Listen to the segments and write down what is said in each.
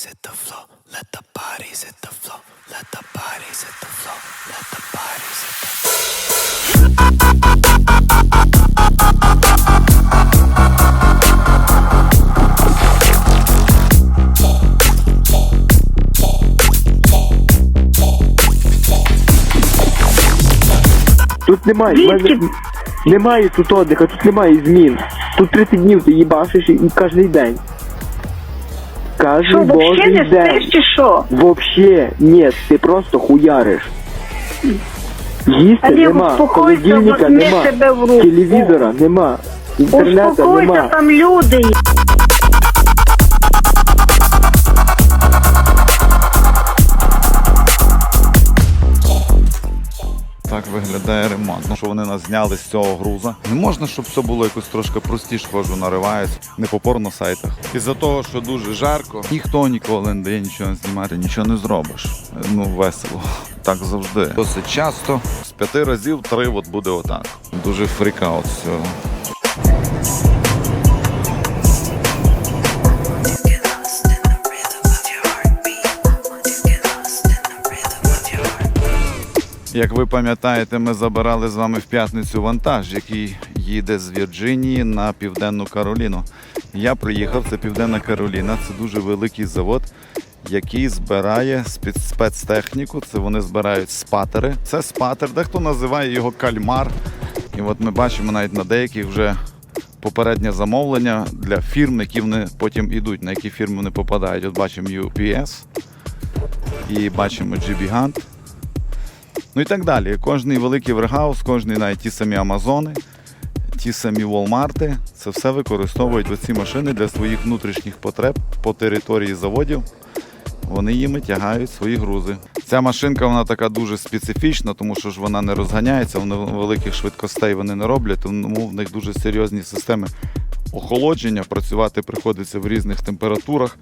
bodies hit the floor. Let the bodies hit the floor. Let the bodies hit the floor. Let the bodies hit the. Тут немає, в мене немає тут отдиха, тут немає змін. Тут 30 днів ти їбашиш і кожен день. Що, Кожен взагалі божий не день. спиш чи що? Вообще, ні, ти просто хуяриш. Їсти Олег, нема, успокойся, холодильника возьми нема, себе в руку. телевізора нема, інтернету Успокойся, нема. там люди. Виглядає ремонт. Ну, що вони нас зняли з цього груза. Не можна, щоб все було якось трошки простіше, хожу нариваюсь, не по порносайтах. Із-за того, що дуже жарко, ніхто ніколи не дає нічого знімати, нічого не зробиш. Ну, весело. Так завжди. Досить часто, з п'яти разів три от буде отак. Дуже фрікаут з Як ви пам'ятаєте, ми забирали з вами в п'ятницю вантаж, який їде з Вірджинії на Південну Кароліну. Я приїхав, це Південна Кароліна, це дуже великий завод, який збирає спец- спецтехніку. Це вони збирають спатери. Це спатер, дехто називає його кальмар. І от ми бачимо навіть на деяких вже попереднє замовлення для фірм, які вони потім ідуть, на які фірми вони попадають. От бачимо UPS і бачимо GB Hunt. Ну і так далі. Кожний великий вергаус, кожний навіть ті самі Амазони, ті самі Walmart, це все використовують оці машини для своїх внутрішніх потреб по території заводів. Вони їми тягають свої грузи. Ця машинка вона така дуже специфічна, тому що ж вона не розганяється, вони великих швидкостей вони не роблять, тому в них дуже серйозні системи охолодження. Працювати приходиться в різних температурах.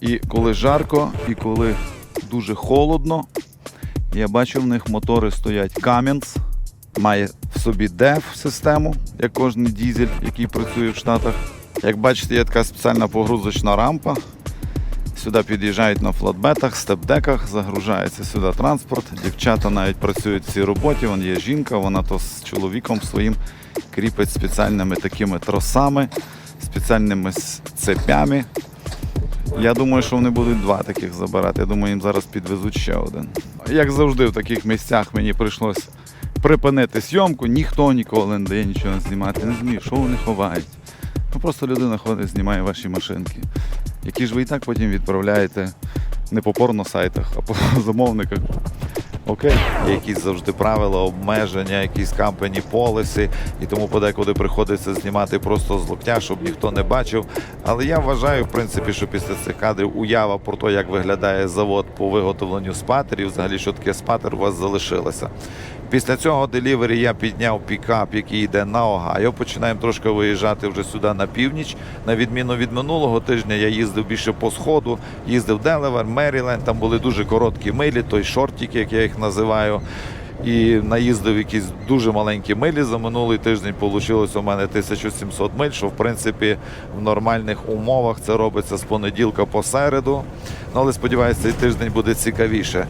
І коли жарко, і коли дуже холодно, я бачу, в них мотори стоять Cummins, має в собі DEF систему, як кожен дізель, який працює в Штатах. Як бачите, є така спеціальна погрузочна рампа. Сюди під'їжджають на флотбетах, степдеках, загружається сюди транспорт. Дівчата навіть працюють в цій роботі. Вон є жінка, вона то з чоловіком своїм кріпить спеціальними такими тросами, спеціальними цепями. Я думаю, що вони будуть два таких забирати. Я думаю, їм зараз підвезуть ще один. Як завжди, в таких місцях мені прийшлось припинити зйомку. Ніхто ніколи не дає нічого знімати. Не зміг, що вони ховають. Ну просто людина ходить, знімає ваші машинки, які ж ви і так потім відправляєте не по порносайтах, а по замовниках. Окей, якісь завжди правила, обмеження, якісь кампені полиси, і тому подекуди приходиться знімати просто з локтя, щоб ніхто не бачив. Але я вважаю, в принципі, що після цих кадрів уява про те, як виглядає завод по виготовленню спатерів, взагалі, що таке спатер, у вас залишилася. Після цього делівері я підняв пікап, який йде на Огайо. Починаємо трошки виїжджати вже сюди на північ. На відміну від минулого тижня, я їздив більше по сходу, їздив Делавер, Меріленд. Там були дуже короткі милі, той шортик, як я їх називаю. І наїздив якісь дуже маленькі милі. За минулий тиждень вийшло у мене 1700 миль, що в принципі в нормальних умовах це робиться з понеділка по середу. Ну, але сподіваюся, цей тиждень буде цікавіше.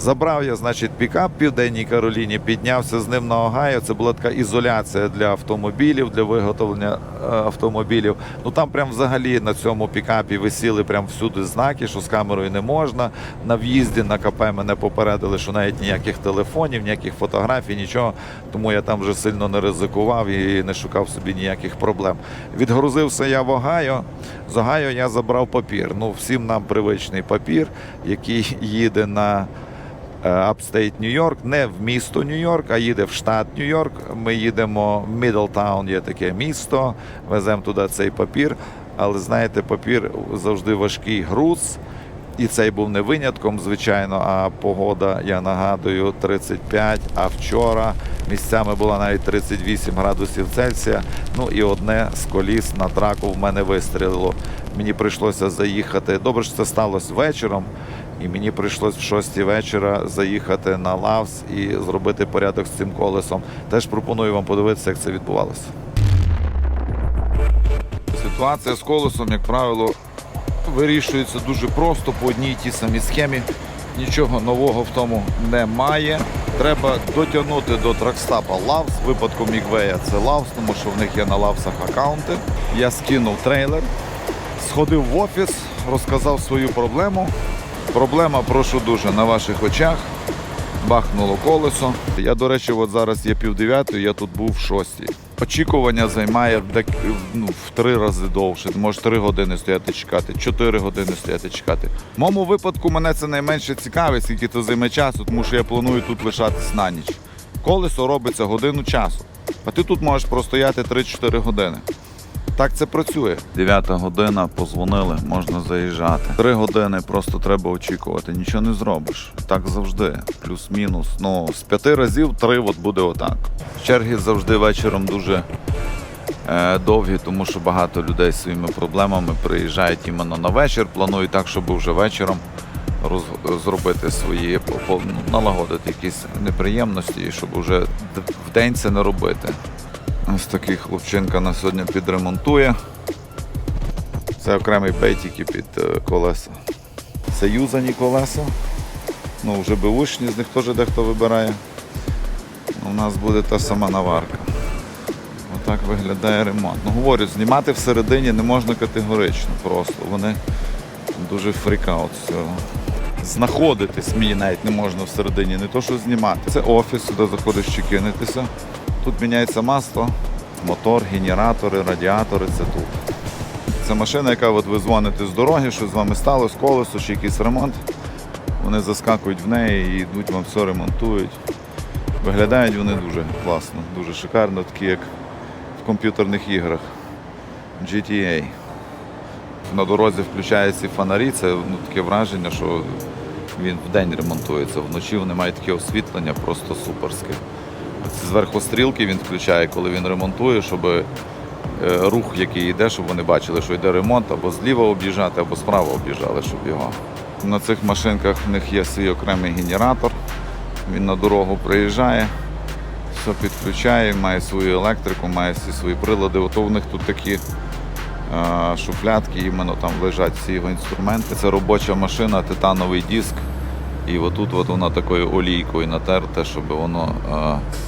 Забрав я, значить, пікап в Південній Кароліні, піднявся з ним на Огайо. Це була така ізоляція для автомобілів, для виготовлення е, автомобілів. Ну там прям взагалі на цьому пікапі висіли прям всюди знаки, що з камерою не можна. На в'їзді на КП мене попередили, що навіть ніяких телефонів, ніяких фотографій, нічого. Тому я там вже сильно не ризикував і не шукав собі ніяких проблем. Відгрузився я в Огайо. З Огайо я забрав папір. Ну, всім нам привичний папір, який їде на апстейт Нью-Йорк, не в місто Нью-Йорк, а їде в штат Нью-Йорк. Ми їдемо в Мідлтаун, є таке місто, веземо туди цей папір. Але знаєте, папір завжди важкий груз. І цей був не винятком, звичайно, а погода, я нагадую, 35, а вчора місцями була навіть 38 градусів Цельсія. Ну і одне з коліс на траку в мене вистрілило. Мені прийшлося заїхати. Добре, що це сталося вечором. І мені прийшлось в 6 вечора заїхати на лавс і зробити порядок з цим колесом. Теж пропоную вам подивитися, як це відбувалося. Ситуація з колесом, як правило, вирішується дуже просто по одній і тій самій схемі. Нічого нового в тому немає. Треба дотягнути до тракстапа Лавс. Випадку Мігвея це Лавс, тому що в них є на Лавсах аккаунти. Я скинув трейлер, сходив в офіс, розказав свою проблему. Проблема, прошу дуже, на ваших очах. Бахнуло колесо. Я, до речі, от зараз є пів дев'ятої, я тут був в шостій. Очікування займає ну, в три рази довше. Може три години стояти чекати, чотири години стояти чекати. В моєму випадку мене це найменше цікавить, скільки то займе часу, тому що я планую тут лишатись на ніч. Колесо робиться годину часу, а ти тут можеш простояти 3-4 години. Так це працює. Дев'ята година, позвонили, можна заїжджати. Три години просто треба очікувати. Нічого не зробиш. Так завжди. Плюс-мінус. Ну, з п'яти разів три от буде отак. Черги завжди вечором дуже е, довгі, тому що багато людей з своїми проблемами приїжджають іменно на вечір. Планують так, щоб вже вечором роз, зробити свої налагодити якісь неприємності, щоб вже в день це не робити. Ось такий хлопчинка на сьогодні підремонтує. Це окремий бей тільки під е, колеса. Це юзані колеса. Ну, вже беушні, з них теж дехто вибирає. У нас буде та сама наварка. Отак виглядає ремонт. Ну, говорю, знімати всередині не можна категорично просто. Вони дуже фрікаут з цього. Знаходитись мені навіть не можна всередині, не то що знімати. Це офіс, сюди заходиш чекинитися. Тут міняється масло, мотор, генератори, радіатори це тут. Це машина, яка от ви дзвоните з дороги, що з вами сталося, колесо чи якийсь ремонт. Вони заскакують в неї і йдуть вам все ремонтують. Виглядають вони дуже класно, дуже шикарно, такі як в комп'ютерних іграх. GTA. На дорозі включаються фонарі, це ну, таке враження, що він вдень ремонтується. Вночі вони мають таке освітлення просто суперське. Зверху стрілки він включає, коли він ремонтує, щоб е, рух, який йде, щоб вони бачили, що йде ремонт, або зліва об'їжджати, або справа об'їжджали, щоб його. На цих машинках в них є свій окремий генератор. Він на дорогу приїжджає, все підключає, має свою електрику, має всі свої прилади. Ото в них тут такі е, шуфлятки, іменно там лежать всі його інструменти. Це робоча машина, титановий диск. І отут от вона такою олійкою натерта, щоб воно е,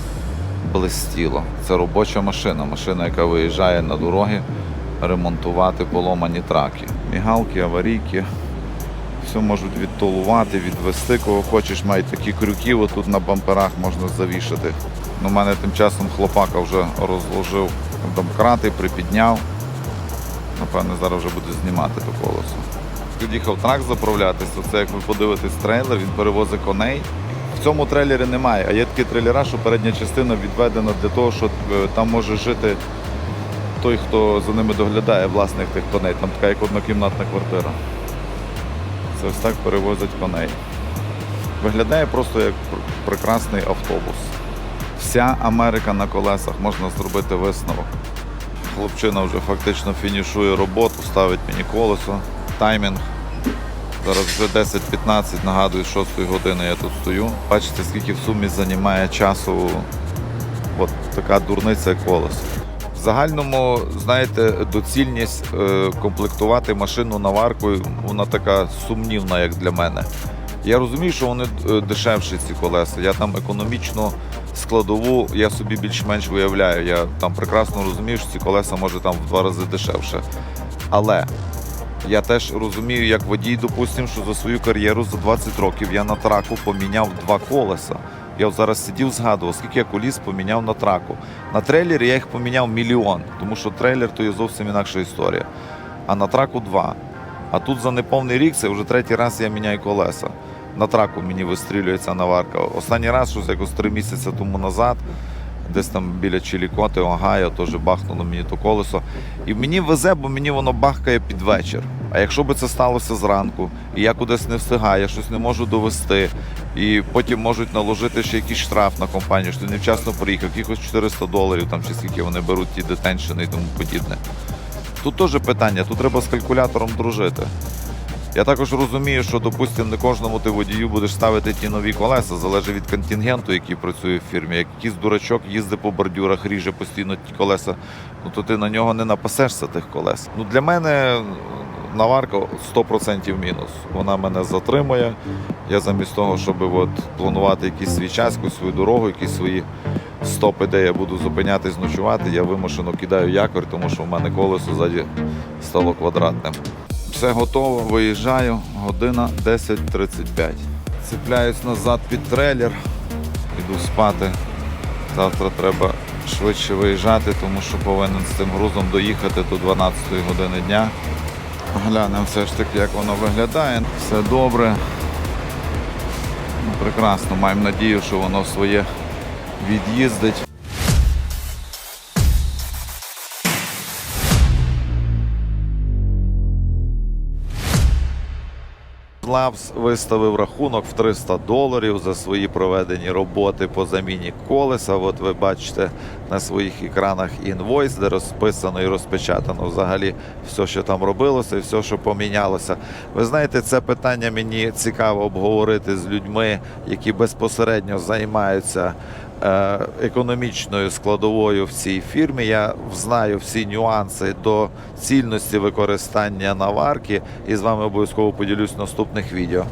блистіло. Це робоча машина, машина, яка виїжджає на дороги ремонтувати поломані траки. Мігалки, аварійки. Все можуть відтолувати, відвести, кого хочеш, мають такі крюки, отут на бамперах можна завішати. У мене тим часом хлопака вже розложив домкрати, припідняв. Напевно, зараз вже буде знімати то колесо. Під'їхав трак заправлятися, це як ви подивитесь трейлер, він перевозить коней. В цьому трейлері немає, а є такі трейлера, що передня частина відведена для того, що е, там може жити той, хто за ними доглядає, власник тих коней. Там така як однокімнатна квартира. Це ось так перевозять коней. Виглядає просто як прекрасний автобус. Вся Америка на колесах можна зробити висновок. Хлопчина вже фактично фінішує роботу, ставить мені колесо, таймінг. Зараз вже 10-15, нагадую, з 6 години я тут стою. Бачите, скільки в сумі займає часу от така дурниця як колесо. В загальному, знаєте, доцільність е, комплектувати машину наваркою, вона така сумнівна, як для мене. Я розумію, що вони е, дешевші ці колеса. Я там економічно складову я собі більш-менш виявляю. Я там прекрасно розумію, що ці колеса може там в два рази дешевше. Але я теж розумію, як водій, допустимо, що за свою кар'єру за 20 років я на траку поміняв два колеса. Я зараз сидів, згадував, скільки я коліс поміняв на траку. На трейлері я їх поміняв мільйон, тому що трейлер то є зовсім інакша історія. А на траку два. А тут за неповний рік це вже третій раз я міняю колеса. На траку мені вистрілюється наварка. Останній раз, щось якось три місяці тому назад, десь там біля Чилікоти, Огайо, теж бахнуло мені то колесо. І мені везе, бо мені воно бахкає під вечір. А якщо би це сталося зранку, і я кудись не встигаю, я щось не можу довести, і потім можуть наложити ще якийсь штраф на компанію, що невчасно приїхав, якихось 400 доларів, там чи скільки вони беруть ті детеншини і тому подібне. Тут теж питання, тут треба з калькулятором дружити. Я також розумію, що, допустимо, не кожному ти водію будеш ставити ті нові колеса, залежить від контингенту, який працює в фірмі. Як якийсь дурачок їздить по бордюрах, ріже постійно ті колеса, ну то ти на нього не напасешся тих колес. Ну для мене наварка 100% мінус. Вона мене затримує. Я замість того, щоб от планувати якийсь свій час, якусь свою дорогу, якісь свої стопи, де я буду зупинятись, ночувати, я вимушено кидаю якорь, тому що в мене колесо ззаді стало квадратним. Все готово, виїжджаю, година 10.35. Цепляюсь назад під трейлер, іду спати. Завтра треба швидше виїжджати, тому що повинен з цим грузом доїхати до 12 години дня. Глянемо все ж таки, як воно виглядає. Все добре. Ну, прекрасно, маємо надію, що воно своє від'їздить. Лапс виставив рахунок в 300 доларів за свої проведені роботи по заміні колеса. От ви бачите на своїх екранах інвойс, де розписано і розпечатано взагалі все, що там робилося, і все, що помінялося. Ви знаєте, це питання мені цікаво обговорити з людьми, які безпосередньо займаються економічною складовою в цій фірмі. Я знаю всі нюанси до цільності використання наварки і з вами обов'язково поділюсь в наступних відео.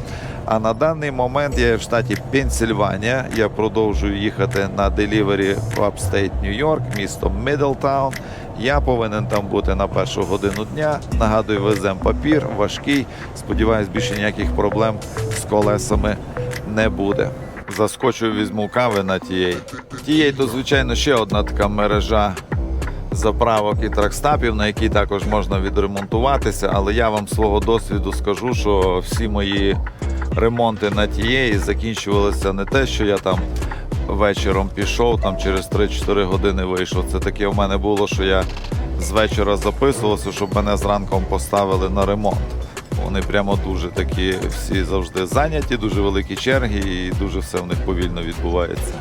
А на даний момент я в штаті Пенсільванія. Я продовжую їхати на делівері в Апстейт Нью-Йорк, місто Мідлтаун. Я повинен там бути на першу годину дня. Нагадую, веземо папір, важкий. Сподіваюсь, більше ніяких проблем з колесами не буде. Заскочу, візьму кави на тієї. Тієї, то, звичайно, ще одна така мережа заправок і тракстапів, на які також можна відремонтуватися. Але я вам свого досвіду скажу, що всі мої ремонти на тієї закінчувалися не те, що я там вечором пішов, там через 3-4 години вийшов. Це таке в мене було, що я з вечора записувався, щоб мене зранком поставили на ремонт. Вони прямо дуже такі всі завжди зайняті, дуже великі черги, і дуже все в них повільно відбувається.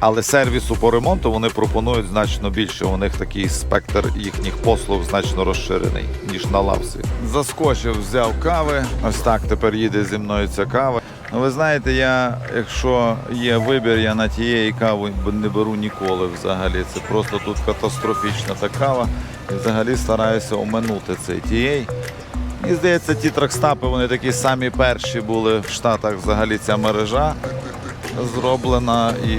Але сервісу по ремонту вони пропонують значно більше. У них такий спектр їхніх послуг значно розширений, ніж на лавсі. Заскочив, взяв кави. Ось так тепер їде зі мною ця кава. Ну, ви знаєте, я, якщо є вибір, я на тієї кави не беру ніколи взагалі. Це просто тут катастрофічна та кава. І взагалі стараюся оминути цей тієї. Мені здається, ті тракстапи вони такі самі перші були в Штатах взагалі ця мережа зроблена. І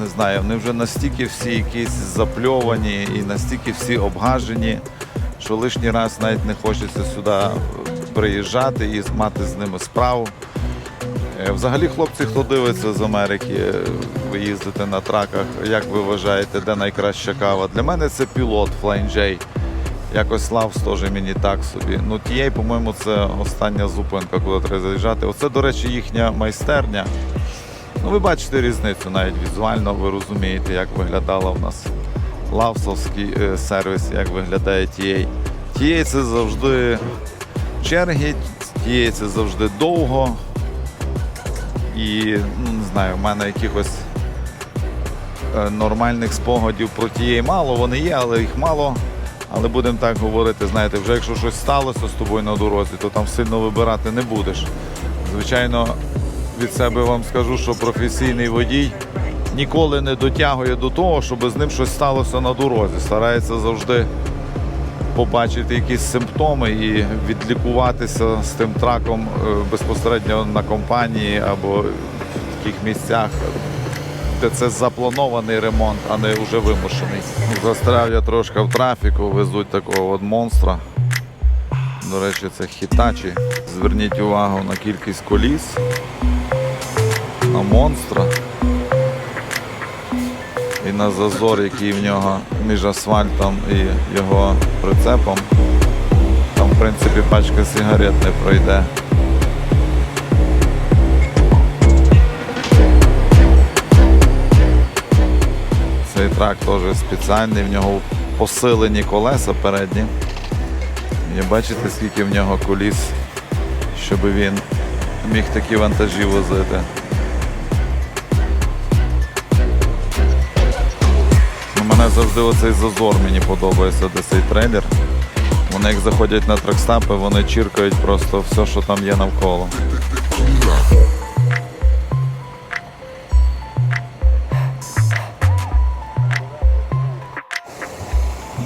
не знаю, вони вже настільки всі якісь запльовані і настільки всі обгажені, що лишній раз навіть не хочеться сюди приїжджати і мати з ними справу. Е, Взагалі, хлопці, хто дивиться з Америки, е, ви їздите на траках, як ви вважаєте, де найкраща кава? Для мене це пілот Flying J. Якось Лавс теж мені так собі. Ну, тієї, по-моєму, це остання зупинка, куди треба заїжджати. Оце, до речі, їхня майстерня. Ну, ви бачите різницю навіть візуально, ви розумієте, як виглядала в нас лавсовський е, сервіс, як виглядає тієї. Тієї це завжди черги, тієї це завжди довго. І ну, не знаю, в мене якихось е, нормальних спогадів про тієї мало. Вони є, але їх мало. Але будемо так говорити, знаєте, вже якщо щось сталося з тобою на дорозі, то там сильно вибирати не будеш. Звичайно, від себе вам скажу, що професійний водій ніколи не дотягує до того, щоб з ним щось сталося на дорозі. Старається завжди побачити якісь симптоми і відлікуватися з тим траком е, безпосередньо на компанії або в таких місцях, де це запланований ремонт, а не вже вимушений. Застряв я трошки в трафіку, везуть такого от монстра. До речі, це хітачі. Зверніть увагу на кількість коліс, на монстра і на зазор, який в нього між асфальтом і його прицепом. Там, в принципі, пачка сигарет не пройде. Трак теж спеціальний, в нього посилені колеса передні. І бачите, скільки в нього коліс, щоб він міг такі вантажі возити. Ну, Мене завжди оцей зазор мені подобається, де цей трейлер. Вони як заходять на тракстапи, вони чіркають просто все, що там є навколо.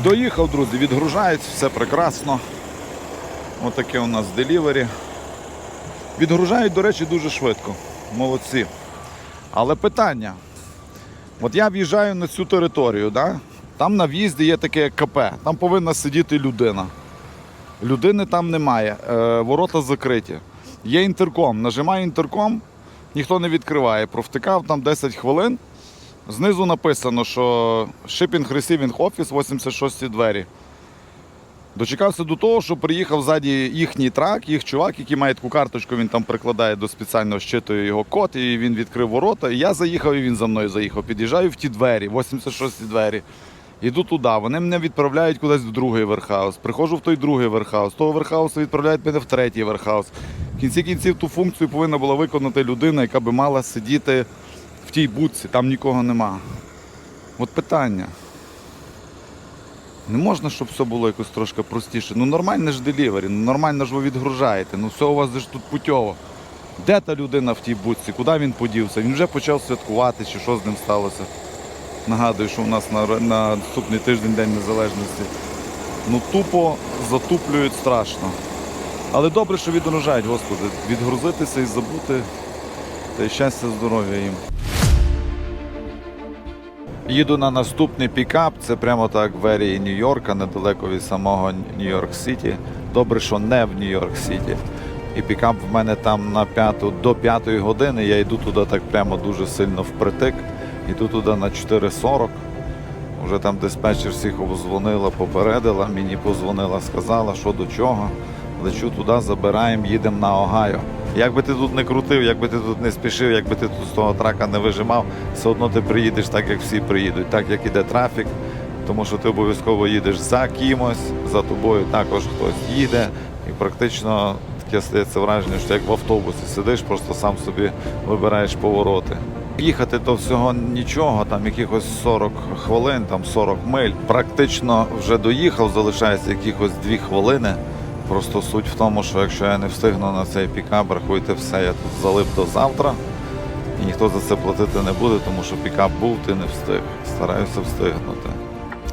Доїхав, друзі, відгружають, все прекрасно. Отаке у нас делівері. Відгружають, до речі, дуже швидко. Молодці. Але питання. От я в'їжджаю на цю територію, да? там на в'їзді є таке КП, там повинна сидіти людина. Людини там немає, е, ворота закриті. Є інтерком. Нажимаю інтерком, ніхто не відкриває. Провтикав там 10 хвилин. Знизу написано, що Shipping Receiving Office 86 двері. Дочекався до того, що приїхав ззаді їхній трак, їх чувак, який має таку карточку, він там прикладає до спеціального щитує його код, і він відкрив ворота. І я заїхав, і він за мною заїхав. Під'їжджаю в ті двері, 86-ті двері. Іду туди. Вони мене відправляють кудись в другий верхаус. Приходжу в той другий верхаус. Того верхаусу відправляють мене в третій верхаус. В кінці кінців ту функцію повинна була виконати людина, яка би мала сидіти в тій будці. Там нікого нема. От питання. Не можна, щоб все було якось трошки простіше. Ну нормальне ж делівері, ну нормально ж ви відгружаєте. Ну все у вас ж тут путьово. Де та людина в тій будці? Куди він подівся? Він вже почав святкувати, чи що з ним сталося. Нагадую, що у нас на, на наступний тиждень День Незалежності. Ну тупо затуплюють страшно. Але добре, що відгружають, Господи, відгрузитися і забути. Та й щастя, здоров'я їм. Їду на наступний пікап. Це прямо так в ерії Нью-Йорка, недалеко від самого Нью-Йорк Сіті. Добре, що не в Нью-Йорк Сіті. І пікап в мене там на п'яту до п'ятої години. Я йду туди так прямо дуже сильно впритик. Йду туди на 4.40. Вже там диспетчер всіх обдзвонила, попередила, мені позвонила, сказала, що до чого. Лечу туди, забираємо, їдемо на Огайо. Як би ти тут не крутив, як би ти тут не спішив, як би ти тут з того трака не вижимав, все одно ти приїдеш так, як всі приїдуть, так як іде трафік, тому що ти обов'язково їдеш за кимось, за тобою також хтось їде, і практично таке стається враження, що як в автобусі сидиш, просто сам собі вибираєш повороти. Їхати то всього нічого, там якихось 40 хвилин, там 40 миль. Практично вже доїхав, залишається якихось 2 хвилини. Просто суть в тому, що якщо я не встигну на цей пікап, рахуйте все, я тут залип до завтра. І ніхто за це платити не буде, тому що пікап був, ти не встиг. Стараюся встигнути.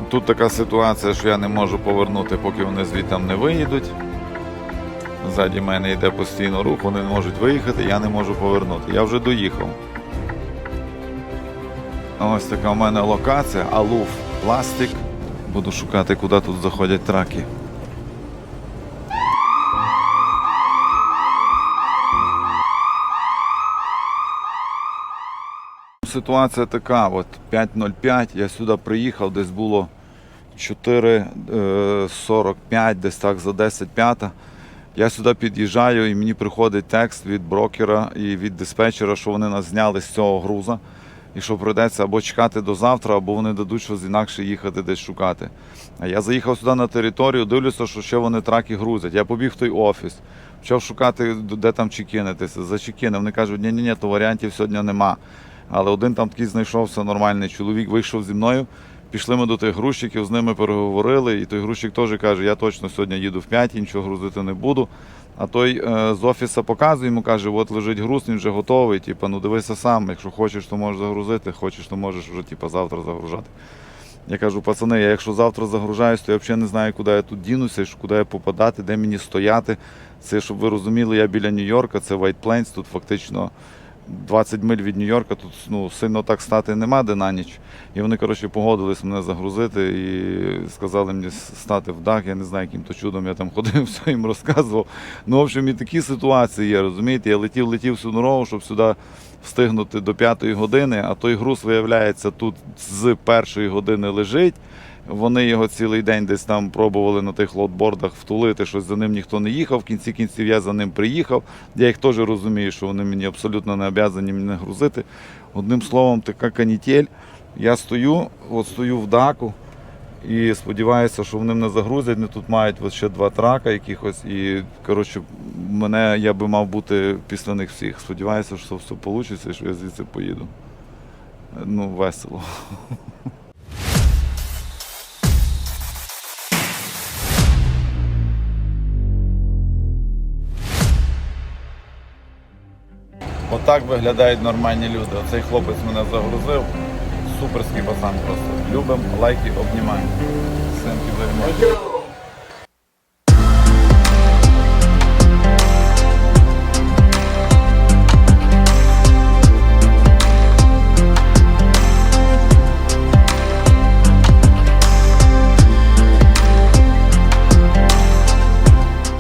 Тут така ситуація, що я не можу повернути, поки вони звідти не виїдуть. Ззаді мене йде постійно рух, вони не можуть виїхати, я не можу повернути. Я вже доїхав. Ось така в мене локація, алуф, пластик. Буду шукати, куди тут заходять траки. Ситуація така, от 5.05, я сюди приїхав, десь було 4.45, десь так за 10.05. Я сюди під'їжджаю і мені приходить текст від брокера і від диспетчера, що вони нас зняли з цього груза. І що прийдеться або чекати до завтра, або вони дадуть щось інакше їхати десь шукати. А я заїхав сюди на територію, дивлюся, що ще вони траки грузять. Я побіг в той офіс, почав шукати, де там чекінитися. Зачекінив. Вони кажуть, ні ні ні то варіантів сьогодні нема. Але один там такий знайшовся нормальний чоловік, вийшов зі мною. Пішли ми до тих грузчиків, з ними переговорили, і той грузчик теж каже, я точно сьогодні їду в 5, нічого грузити не буду. А той е, з офіса показує, йому каже, от лежить груз, він вже готовий. Типу, ну дивися сам, якщо хочеш, то можеш загрузити, хочеш, то можеш вже типу, завтра загружати. Я кажу, пацани, я якщо завтра загружаюсь, то я взагалі не знаю, куди я тут дінуся, куди я попадати, де мені стояти. Це, щоб ви розуміли, я біля Нью-Йорка, це White Plains, тут фактично 20 миль від Нью-Йорка, тут ну, сильно так стати нема де на ніч. І вони, коротше, погодились мене загрузити і сказали мені стати в дах. Я не знаю, яким то чудом я там ходив, все їм розказував. Ну, в общем, і такі ситуації є, розумієте? Я летів, летів всю дорогу, щоб сюди встигнути до п'ятої години, а той груз, виявляється, тут з першої години лежить. Вони його цілий день десь там пробували на тих лотбордах втулити, щось за ним ніхто не їхав. В кінці кінців я за ним приїхав. Я їх теж розумію, що вони мені абсолютно не обязані мене грузити. Одним словом, така канітель. Я стою, от стою в даку і сподіваюся, що вони мене загрузять. Вони тут мають ще два трака якихось. І коротше, мене я би мав бути після них всіх. Сподіваюся, що все вийде що я звідси поїду. Ну, весело. Отак виглядають нормальні люди. Оцей хлопець мене загрузив. Суперський пацан просто. Любимо, лайки, обнімаємо. Синки very.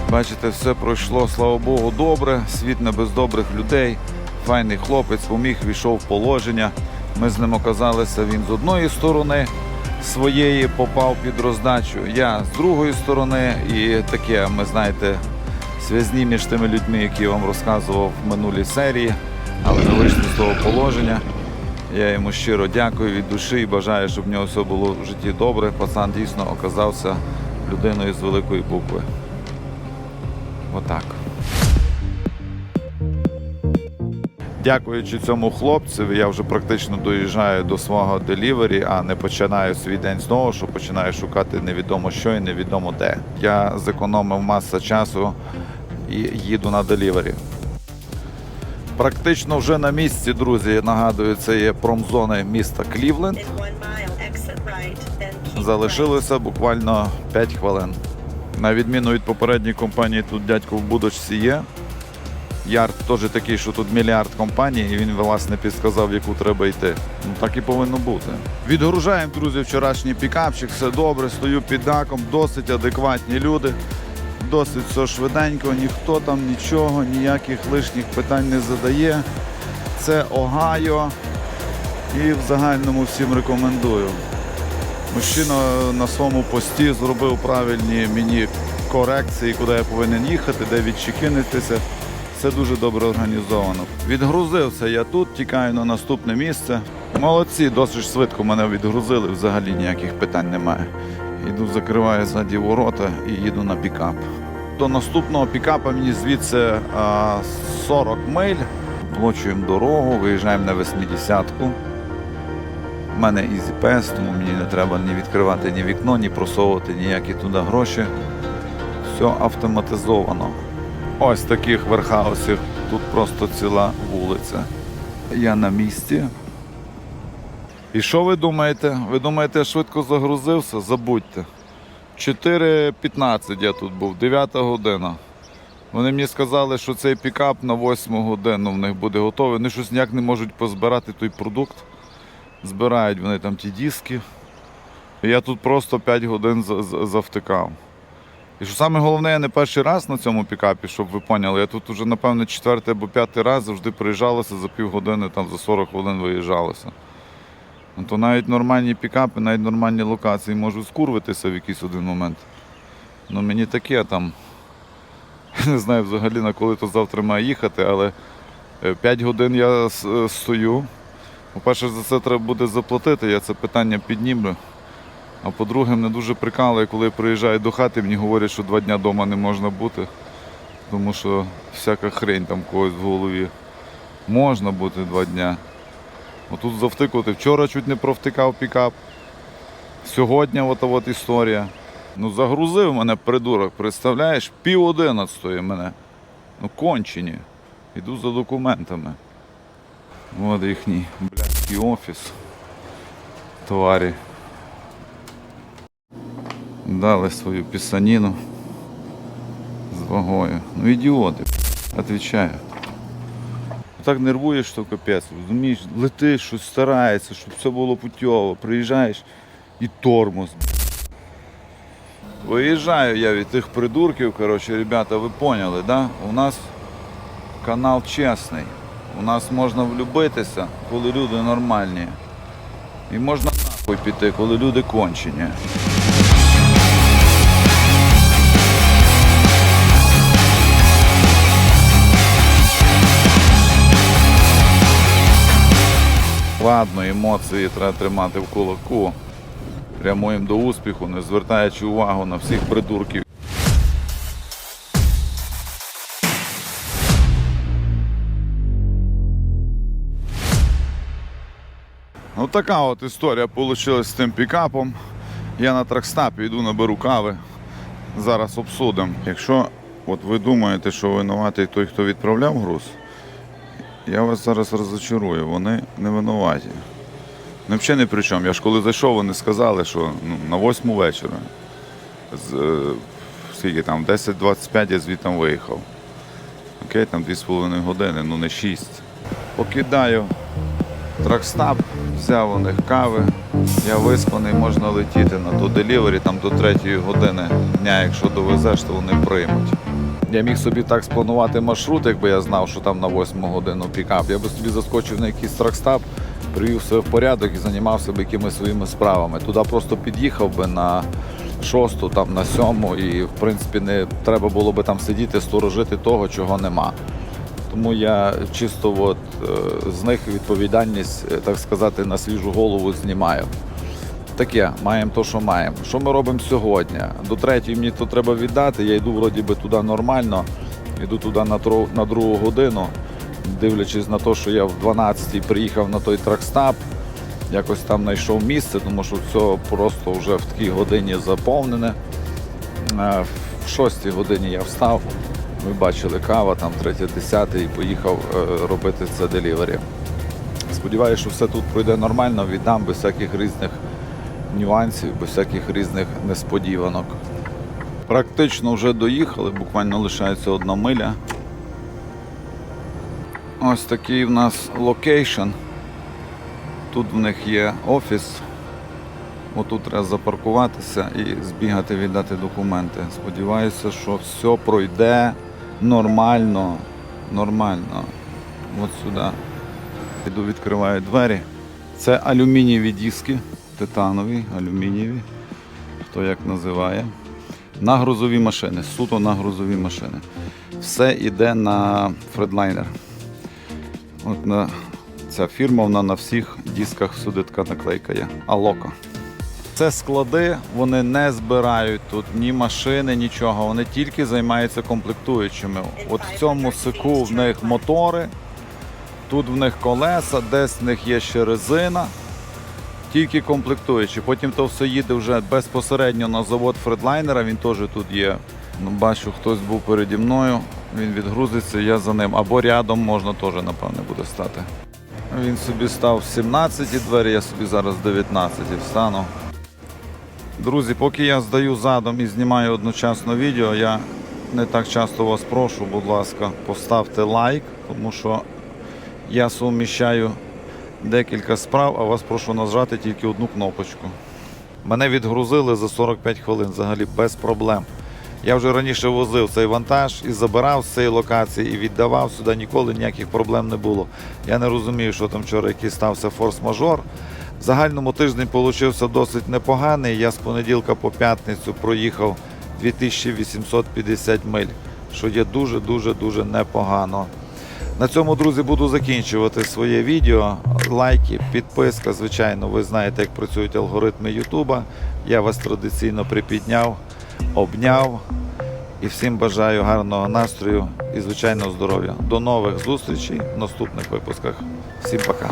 Бачите, все пройшло, слава Богу, добре. Світ не без добрих людей. Файний хлопець поміг, війшов в положення. Ми з ним оказалися. Він з одної сторони своєї попав під роздачу, я з другої сторони. І таке, ми знаєте, зв'язні між тими людьми, які я вам розказував в минулій серії, але ми вийшли з того положення. Я йому щиро дякую від душі і бажаю, щоб в нього все було в житті добре. Пацан дійсно оказався людиною з великої букви. Отак. Дякуючи цьому хлопцеві, я вже практично доїжджаю до свого делівері, а не починаю свій день знову, що починаю шукати невідомо що і невідомо де. Я зекономив маса часу і їду на делівері. Практично вже на місці, друзі. Нагадую, це є промзони міста Клівленд. Залишилося буквально 5 хвилин. На відміну від попередньої компанії, тут дядько в будочці є. Ярд теж такий, що тут мільярд компаній, і він власне підсказав, в яку треба йти. Ну так і повинно бути. Відгружаємо, друзі, вчорашній пікапчик, все добре, стою під даком, досить адекватні люди. Досить все швиденько, ніхто там нічого, ніяких лишніх питань не задає. Це Огайо. І в загальному всім рекомендую. Мужчина на своєму пості зробив правильні мені корекції, куди я повинен їхати, де відчекинитися. Все дуже добре організовано. Відгрузився я тут, тікаю на наступне місце. Молодці, досить швидко мене відгрузили, взагалі ніяких питань немає. Йду, закриваю ззаді ворота і їду на пікап. До наступного пікапа мені звідси а, 40 миль. Блочуємо дорогу, виїжджаємо на 80-ку. У мене Pass, тому мені не треба ні відкривати ні вікно, ні просовувати ніякі туди гроші. Все автоматизовано. Ось таких верхаусів. Тут просто ціла вулиця. Я на місці. І що ви думаєте? Ви думаєте, я швидко загрузився? Забудьте. 4.15 я тут був, 9 година. Вони мені сказали, що цей пікап на 8 годину в них буде готовий. Вони щось ніяк не можуть позбирати той продукт збирають вони там ті диски. Я тут просто 5 годин за- за- завтикав. І що саме головне, я не перший раз на цьому пікапі, щоб ви поняли. Я тут вже, напевно, четвертий або п'ятий раз завжди приїжджалося за півгодини, там за 40 хвилин виїжджалося. Ну, то навіть нормальні пікапи, навіть нормальні локації можуть скурвитися в якийсь один момент. Ну мені таке там. Не знаю взагалі на коли то завтра має їхати, але 5 годин я е, стою. По-перше, за це треба буде заплатити, я це питання піднімлю. А по-друге, мене дуже прикалує, коли я приїжджаю до хати, мені говорять, що два дня вдома не можна бути, тому що всяка хрень там когось в голові. Можна бути два дня. Отут завтикувати. Вчора чуть не провтикав пікап. Сьогодні от от історія. Ну загрузив мене придурок, представляєш? Пів одинадцятої мене. Ну кончені. Іду за документами. От їхній блядський офіс. Тварі. Дали свою пісаніну з вагою. Ну ідіоти, отвечаю. Так нервуєш, що капець, розумієш, летиш, щось старається, щоб все було путьово. Приїжджаєш і тормоз. Виїжджаю я від тих придурків, коротше, ребята, ви поняли, да? У нас канал чесний. У нас можна влюбитися, коли люди нормальні. І можна нахуй піти, коли люди кончені. Ладно, емоції треба тримати в кулаку. Прямуємо до успіху, не звертаючи увагу на всіх придурків. Ну така от історія вийшла з тим пікапом. Я на тракстапі йду наберу кави. Зараз обсудимо. Якщо от ви думаєте, що винуватий той, хто відправляв груз, я вас зараз розочарую, вони не винуваті. Ну, взагалі не при чому. Я ж коли зайшов, вони сказали, що ну, на восьму вечора. З, е, скільки там, 10-25 я звітом виїхав. Окей, там 2,5 години, ну не 6. Покидаю тракстап, взяв у них кави. Я виспаний, можна летіти на ту делівері, там до 3 години дня, якщо довезеш, то вони приймуть. Я міг собі так спланувати маршрут, якби я знав, що там на 8 годину пікап. Я би собі заскочив на якийсь тракстап, привів себе в порядок і займався б якимись своїми справами. Туди просто під'їхав би на шосту, там на сьому, і в принципі не треба було би там сидіти, сторожити того, чого нема. Тому я чисто от, е, з них відповідальність, е, так сказати, на свіжу голову знімаю. Таке, маємо то, що маємо. Що ми робимо сьогодні? До третьої мені то треба віддати. Я йду вроді би туди нормально, йду туди на, тро- на другу годину, дивлячись на те, що я в 12-й приїхав на той тракстап, якось там знайшов місце, тому що все просто вже в такій годині заповнене. Е, В 6 годині я встав. Ви бачили кава, там 3-10 і поїхав е, робити це делівері. Сподіваюся, що все тут пройде нормально, віддам без всяких різних нюансів, без всяких різних несподіванок. Практично вже доїхали, буквально лишається одна миля. Ось такий в нас локейшн. Тут в них є офіс. Отут треба запаркуватися і збігати віддати документи. Сподіваюся, що все пройде нормально. Нормально. От сюди. Іду відкриваю двері. Це алюмінієві диски, титанові, алюмінієві, хто як називає. На грузові машини, суто на грузові машини. Все йде на Фредлайнер. От на ця фірма вона на всіх дисках всюди така наклейка є. Алоко. Це склади, вони не збирають тут ні машини, нічого. Вони тільки займаються комплектуючими. От в цьому сику в них мотори, тут в них колеса, десь в них є ще резина. Тільки комплектуючі. Потім то все їде вже безпосередньо на завод Фредлайнера, він теж тут є. Ну, бачу, хтось був переді мною, він відгрузиться, я за ним. Або рядом можна теж, напевне, буде стати. Він собі став 17 двері, я собі зараз 19 встану. Друзі, поки я здаю задом і знімаю одночасно відео, я не так часто вас прошу, будь ласка, поставте лайк, тому що я суміщаю декілька справ, а вас прошу нажати тільки одну кнопочку. Мене відгрузили за 45 хвилин взагалі без проблем. Я вже раніше возив цей вантаж і забирав з цієї локації і віддавав сюди, ніколи ніяких проблем не було. Я не розумію, що там вчора який стався форс-мажор. В загальному тиждень получився досить непоганий. Я з понеділка по п'ятницю проїхав 2850 миль, що є дуже-дуже дуже непогано. На цьому, друзі, буду закінчувати своє відео. Лайки, підписка, звичайно, ви знаєте, як працюють алгоритми Ютуба. Я вас традиційно припідняв, обняв. І всім бажаю гарного настрою і, звичайно, здоров'я. До нових зустрічей в наступних випусках. Всім пока.